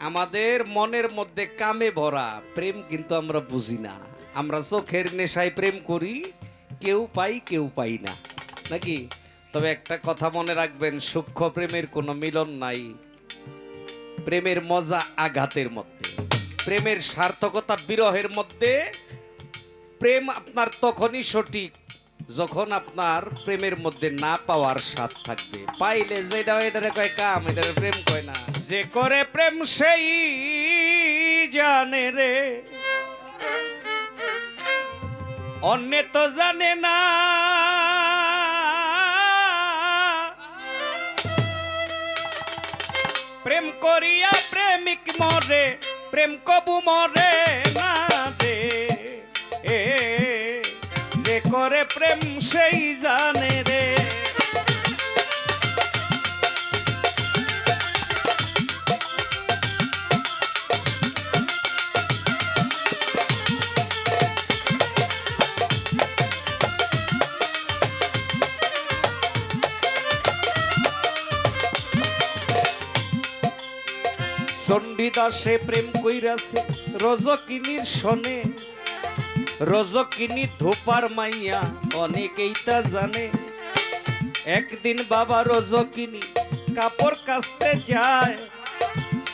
আমাদের মনের মধ্যে কামে ভরা প্রেম কিন্তু আমরা বুঝি না। আমরা চোখের নেশায় প্রেম করি, কেউ পাই কেউ পাই না। নাকি? তবে একটা কথা মনে রাখবেন, সূক্ষ্ম প্রেমের কোনো মিলন নাই। প্রেমের মজা আঘাতের মধ্যে। প্রেমের সার্থকতা বিরহের মধ্যে। প্রেম আপনার তখনই সঠিক, যখন আপনার প্রেমের মধ্যে না পাওয়ার স্বাদ থাকবে। পাইলে যেটা এটারে কয় কাম, এটারে প্রেম কয় না। যে করে প্রেম সেই জানে রে। অন্য তো জানে না। প্রেম করিয়া প্রেমিক মরে, প্রেম কবু মরে না রে এ, যে করে প্রেম সেই জানে রে। চণ্ডীদাসে প্রেম কইরাছে, রজকিনীর শনে রজকিনী ধোপার মাইয়া অনেকেই তা জানে। একদিন বাবা রজকিনী কাপড় কাচতে যায়।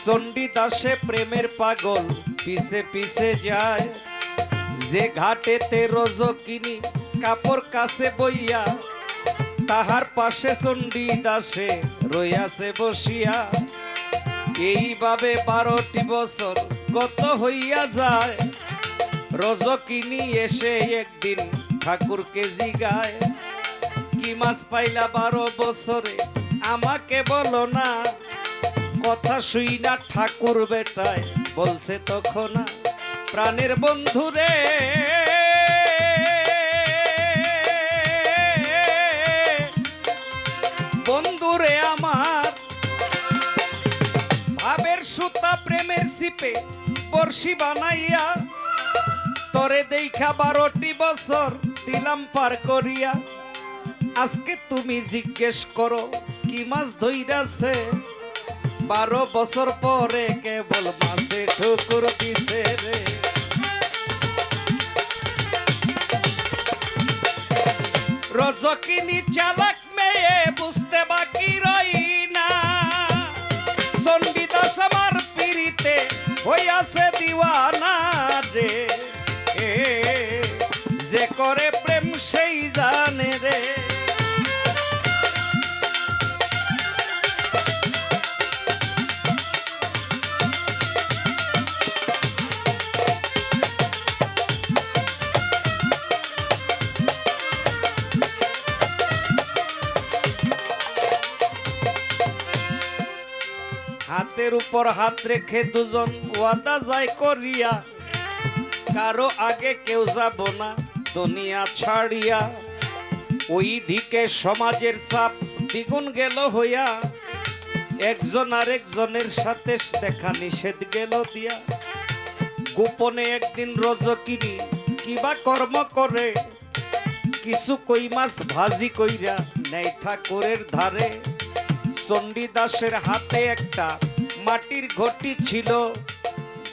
চণ্ডীদাসে প্রেমের পাগল পিছে পিছে যায়। যে ঘাটেতে রজকিনী কাপড় কাছে বইয়া, তাহার পাশে চণ্ডী দাসে রইয়াছে বসিয়া। এইভাবে বারোটি বছর কত হইয়া যায়। রজকিনী এসে একদিন ঠাকুরকে জিগায়। কি মাছ পাইলা বারো বছরে, আমাকে বলো না। কথা শুই না ঠাকুর বেটায়, বলছে তখন। প্রাণের বন্ধুরে সিপে বর্ষি বানাইয়া, তরে দেখা বারোটি বছর দিলাম পার করিয়া। আজকে তুমি জিজ্ঞেস করো, কি মাছ ধইরাছে? বারো বছর পরে কেবল মাসে ঠুকুর দিছে রে। রজকিনী চালাক মেয়ে বুঝতে বাকি রই জানে রে। হাতের উপর হাত রেখে দুজন ওয়াদা যায় করিয়া। কারও আগে কেউ যাব না, দুনিয়া ছাড়িয়া। ওই দিকে সমাজের চাপ দ্বিগুণ গেল হইয়া, একজন আর একজনের সাথে দেখা নিষেধ গেল দিয়া। গোপনে একদিন রজ রজকিনী কিবা কর্ম করে, কিছু কই মাছ ভাজি কইরা নেই ঠাকুরের ধারে। চণ্ডীদাসের হাতে একটা মাটির ঘটি ছিল,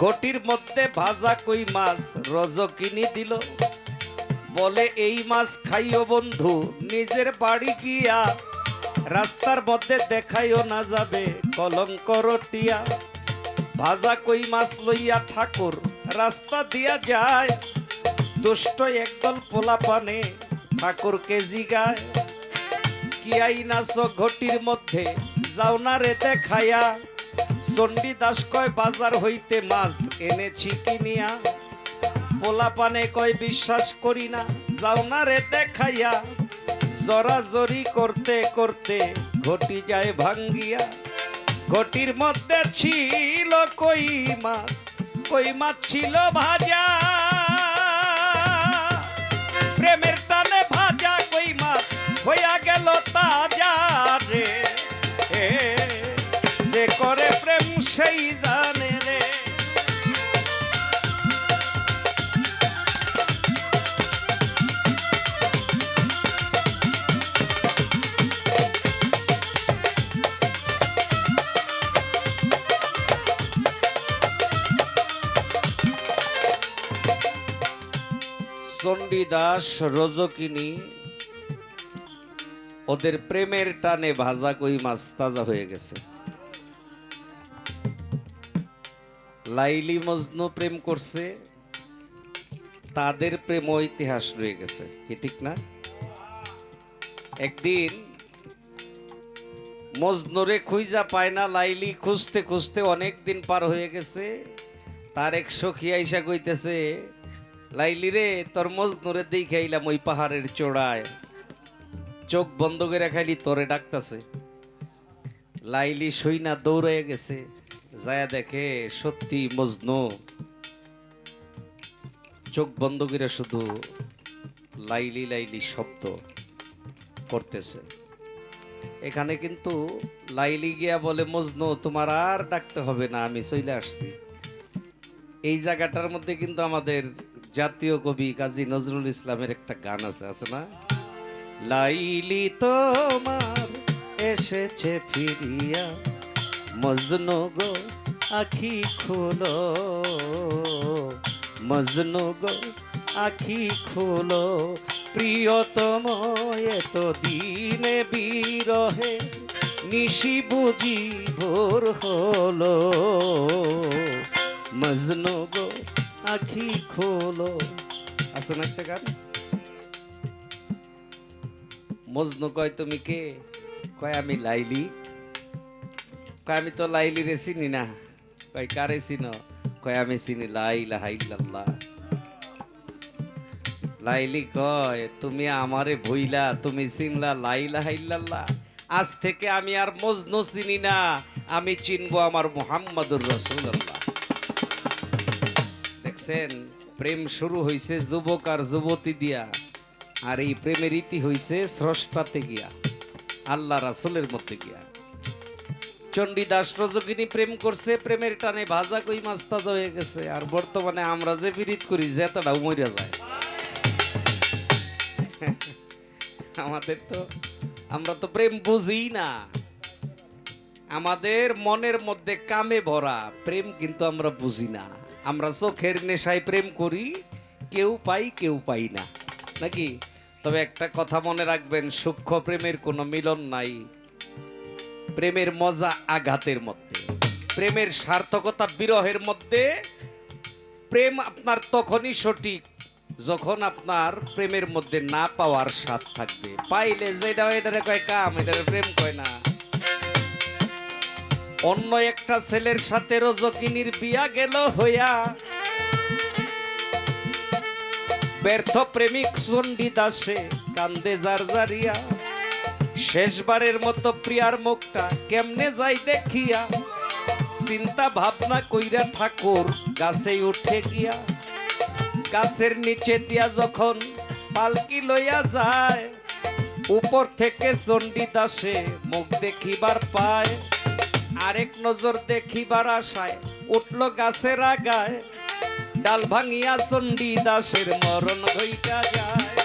ঘটির মধ্যে ভাজা কই মাছ রজকিনী দিল। বলে, এই মাছ খাইও বন্ধু, নিজের বাড়ি গিয়া রাস্তার মধ্যে দেখাইও না যাবে কলঙ্ক রটিয়া। ভাজা কই মাছ লইয়া ঠাকুর, রাস্তা দিয়া যায়। দুষ্ট একদল পোলা পানে ঠাকুরকে জিগায়। কি আইনাস ঘটির মধ্যে, যাও না রে দেখায়া চণ্ডী দাস কয়, বাজার হইতে মাছ এনেছি কিনিয়া। পোলা পানে কয়, বিশ্বাস করি না। যাও না রে দেখাইয়া, জরাজরি করতে করতে ঘটি যায় ভাঙ্গিয়া। ঘটির মধ্যে ছিল কই মাছ কই মাছ ছিল ভাজা। প্রেমের চণ্ডীদাস রজকিনী, ওদের প্রেমের টানে ভাজা কই মাছ তাজা হয়ে গেছে। লাইলি মজনু প্রেম করছে, তাদের প্রেম ইতিহাস রয়ে গেছে, কি ঠিক না? একদিন মজনুরে খুঁজা পায় না, লাইলি খুঁজতে খুঁজতে অনেক দিন পার হয়ে গেছে, তার এক সখী আইসা কইতেছে লাইলি রে, তোর মজনুরে দেখাইলাম ওই পাহাড়ের চূড়ায়। চোখ বন্ধ করে খাইলি, তোরে ডাকতাছে। লাইলি সইনা দৌড়ে গেছে, যায় দেখে সত্যি মজনু। চোখ বন্ধ করে শুধু লাইলি লাইলি শব্দ করতেছে। এখানে কিন্তু লাইলি গিয়া বলে, মজনু, তোমার আর ডাকতে হবে না, আমি চলে আসছি। এই জায়গাটার মধ্যে কিন্তু আমাদের জাতীয় কবি কাজী নজরুল ইসলামের একটা গান আছে আছে না? লাইলি তোমার এসেছে ফিরিয়া, মজনু গো আখি খোলো। মজনু গো আখি খোলো, প্রিয়তম এত দিনে বিরহে নিশি বুঝি ভোর হলো। মজনু গো আখি খোলো। আছে না একটা গান? মজনু কয়, তুমি কে? কয়, আমি লাইলি। কয়, আমি তো লাইলি রে চিনি না। কয়, কারে চিনো? কয়, আমি চিনি লাইলা হাইল্লাল্লাহ লাইলি কয়, তুমি আমারে ভইলা, তুমি চিনলা লাইলা হাইল্লাল্লাহ আজ থেকে আমি আর মজনু চিনি না, আমি চিনবো আমার মুহাম্মাদুর রসুল্লাহ দেখছেন, প্রেম শুরু হইছে যুবক আর যুবতী দিয়া, আর এই প্রেমের ইতি হইছে স্রষ্টাতে গিয়া, আল্লাহ রাসুলের মধ্যে গিয়া। চণ্ডীদাস রজকিনী প্রেম করছে, প্রেমের টানে ভাজা কই মাছ তাজা হয়ে গেছে, আর বর্তমানে আমরা যে বিরিত করি, জেতাটা মরে যায়। আমাদের তো, আমরা তো প্রেম বুঝি না। আমাদের মনের মধ্যে কামে ভরা, প্রেম কিন্তু আমরা বুঝি না। আমরা চোখের নেশায় প্রেম করি, কেউ পাই কেউ পাই না। নাকি? তবে একটা কথা মনে রাখবেন, সূক্ষ্ম প্রেমের কোনো মিলন নাই। প্রেমের মজা আঘাতের মধ্যে, প্রেমের সার্থকতা বিরহের মধ্যে। প্রেম আপনার তখনই সঠিক, যখন আপনার প্রেমের মধ্যে না পাওয়ার স্বাদ থাকবে। পাইলে যেটা এটারে কয় কাম, এটারে প্রেম কয় না। অন্য একটা ছেলের সাথে রজকিনীর বিয়া গেল হইয়া ব্যর্থ প্রেমিক চণ্ডী দাসে কান্দে যার জারিয়া। শেষবারের মতো প্রিয়ার মুখটা কেমনে যাই দেখিয়া চিন্তা ভাবনা কইরা ঠাকুর গাছে উঠে গিয়া। গাছের নিচে দিয়া যখন পালকি লইয়া যায়, উপর থেকে চণ্ডী দাসে মুখ দেখিবার পায়। আরেক নজর দেখিবার আশায় উঠল গাছের আগায়। ডাল ভাঙিয়া চণ্ডী দাসের মরণ হইয়া যায়।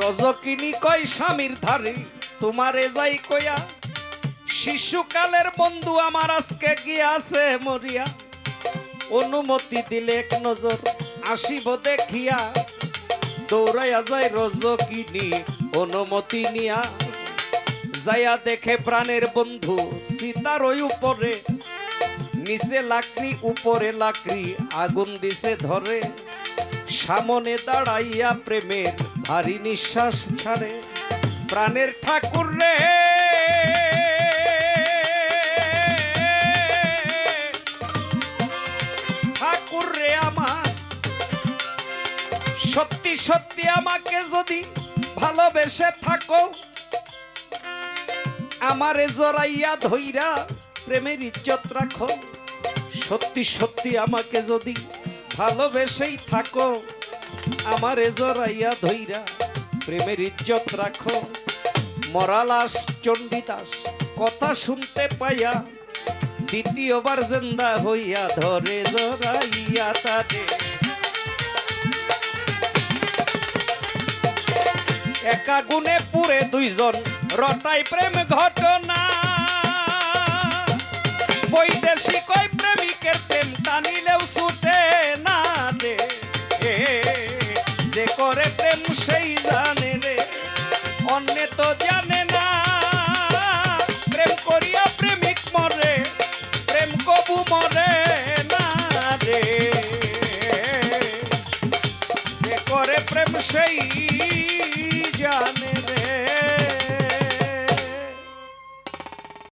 রজকিনী কয়, স্বামীর ধারে তোমারে যাই কয়া। শিশুকালের বন্ধু আমার আজকে গিয়াছে মরিয়া। অনুমতি দিলে এক নজর আসিব দেখিয়া। দৌড়াইয়া যায় রজকিনী অনুমতি নিয়া যাইয়া দেখে প্রাণের বন্ধু সীতার ওই উপরে। নিচে লাকড়ি, উপরে লাকড়ি, আগুন দিছে ধরে। সামনে দাঁড়াইয়া প্রেমের ভারী নিঃশ্বাস ছাড়ে। প্রাণের ঠাকুর রে! ঠাকুর রে আমার, সত্যি সত্যি আমাকে যদি ভালোবেসে থাকো। আমারে জড়াইয়া ধইরা প্রেমের ইজ্জত রাখো। সত্যি সত্যি আমাকে যদি ভালোবেসেই থাকো, আমারে জড়াইয়া ধইরা প্রেমের ইজ্জত রাখো। মরালাস, চণ্ডীদাস, কথা শুনতে পাইয়া দ্বিতীয়বার জিন্দা হইয়া ধরে জড়াইয়া তারে। একা গুনে পুরে দুইজন, রটাই প্রেম ঘটনা। বৈদেশিক প্রেমিকের প্রেম টানিলেও ছুটে না দে। যে করে